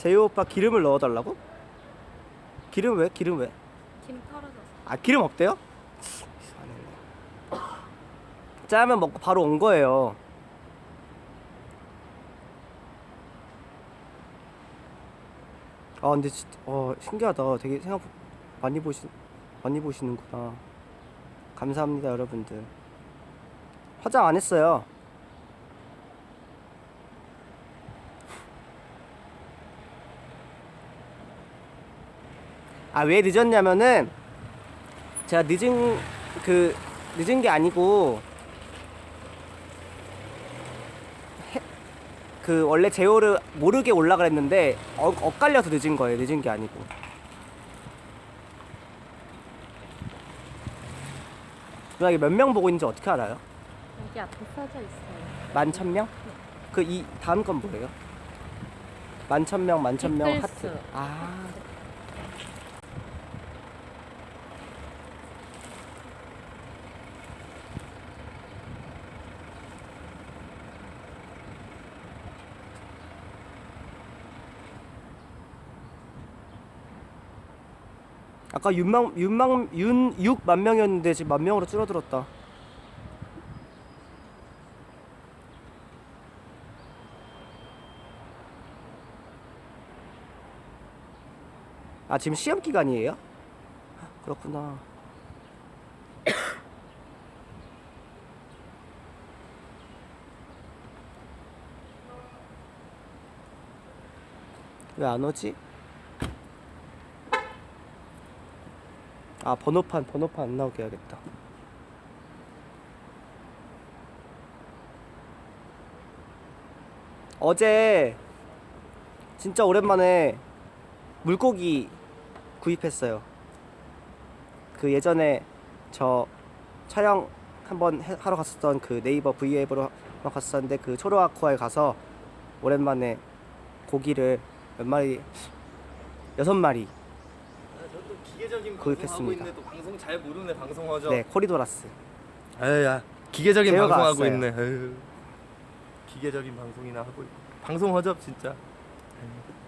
재호 오빠 기름을 넣어달라고? 기름 왜? 기름 왜? 김 떨어졌어. 아 기름 없대요? 이상하네. 짜면 먹고 바로 온 거예요. 아 근데 진짜 어 신기하다. 되게 생각 많이 보시 많이 보시는구나. 감사합니다 여러분들. 화장 안 했어요. 아 왜 늦었냐면은 제가 늦은 그 늦은 게 아니고 해- 그 원래 제호를 모르게 올라가 했는데 어, 엇갈려서 늦은 거예요. 늦은 게 아니고. 누나 이게 몇 명 보고 있는지 어떻게 알아요? 여기 앞에 써져 있어요. 만 천 명? 그 이 다음 건 뭐예요? 만 천 명, 만 천 명 댓글 하트. 수. 아. 아까 윤망 윤망 윤 6만 명이었는데 지금 만 명으로 줄어들었다. 아 지금 시험 기간이에요? 그렇구나. 왜 안 오지? 아 번호판 번호판 안 나오게 해야겠다. 어제 진짜 오랜만에 물고기 구입했어요. 그 예전에 저 촬영 한번 해- 하러 갔었던 그 네이버 브이앱으로 갔었는데 그 초로아쿠아에 가서 오랜만에 고기를 몇 마리 여섯 마리 기계적인 구입했습니다. 또 방송 잘 모르네 방송하죠. 네 코리도라스 에야 기계적인 제어가 방송하고 왔어요. 있네. 에휴. 기계적인 방송이나 하고 있고. 방송 허접 진짜. 에휴.